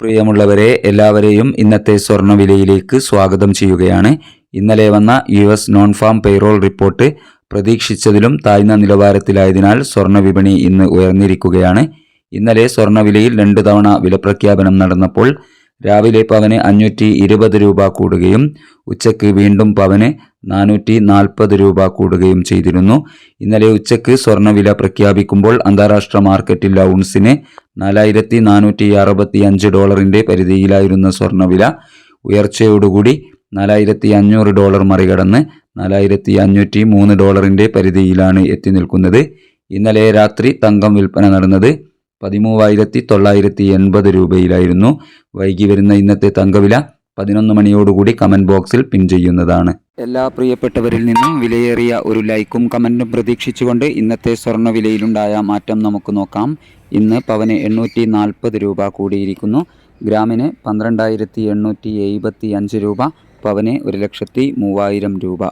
പ്രിയമുള്ളവരെ എല്ലാവരെയും ഇന്നത്തെ സ്വർണവിലയിലേക്ക് സ്വാഗതം ചെയ്യുകയാണ്. ഇന്നലെ വന്ന U S non farm payroll report പ്രതീക്ഷിച്ചതിലും താഴ്ന്ന നിലവാരത്തിലായതിനാൽ സ്വർണ വിപണി ഇന്ന് ഉയർന്നിരിക്കുകയാണ്. ഇന്നലെ സ്വർണവിലയിൽ രണ്ടു തവണ വിലപ്രഖ്യാപനം നടന്നപ്പോൾ രാവിലെ പവന് അഞ്ഞൂറ്റി ഇരുപത് രൂപ കൂടുകയും ഉച്ചയ്ക്ക് വീണ്ടും പവന് നാനൂറ്റി നാൽപ്പത് രൂപ കൂടുകയും ചെയ്തിരുന്നു. ഇന്നലെ ഉച്ചയ്ക്ക് സ്വർണവില പ്രഖ്യാപിക്കുമ്പോൾ അന്താരാഷ്ട്ര മാർക്കറ്റിൽ ഔൺസിന് നാലായിരത്തി നാനൂറ്റി അറുപത്തി അഞ്ച് ഡോളറിന്റെ പരിധിയിലായിരുന്ന സ്വർണവില ഉയർച്ചയോടുകൂടി നാലായിരത്തി അഞ്ഞൂറ് ഡോളർ മറികടന്ന് നാലായിരത്തി അഞ്ഞൂറ്റി മൂന്ന് ഡോളറിന്റെ പരിധിയിലാണ് എത്തി നിൽക്കുന്നത്. ഇന്നലെ രാത്രി തങ്കം വിൽപ്പന നടന്നത് പതിമൂവായിരത്തി തൊള്ളായിരത്തി എൺപത് രൂപയിലായിരുന്നു വൈകി വരുന്ന ഇന്നത്തെ തങ്കവില. പതിനൊന്ന് മണിയോടുകൂടി കമന്റ് ബോക്സിൽ പിൻ ചെയ്യുന്നതാണ്. എല്ലാ പ്രിയപ്പെട്ടവരിൽ നിന്നും വിലയേറിയ ഒരു ലൈക്കും കമന്റും പ്രതീക്ഷിച്ചുകൊണ്ട് ഇന്നത്തെ സ്വർണ മാറ്റം നമുക്ക് നോക്കാം. ഇന്ന് പവന് എണ്ണൂറ്റി നാൽപ്പത് രൂപ കൂടിയിരിക്കുന്നു. ഗ്രാമിന് പന്ത്രണ്ടായിരത്തി എണ്ണൂറ്റി എഴുപത്തി അഞ്ച് രൂപ പവന് ഒരു ലക്ഷത്തി മൂവായിരം രൂപ.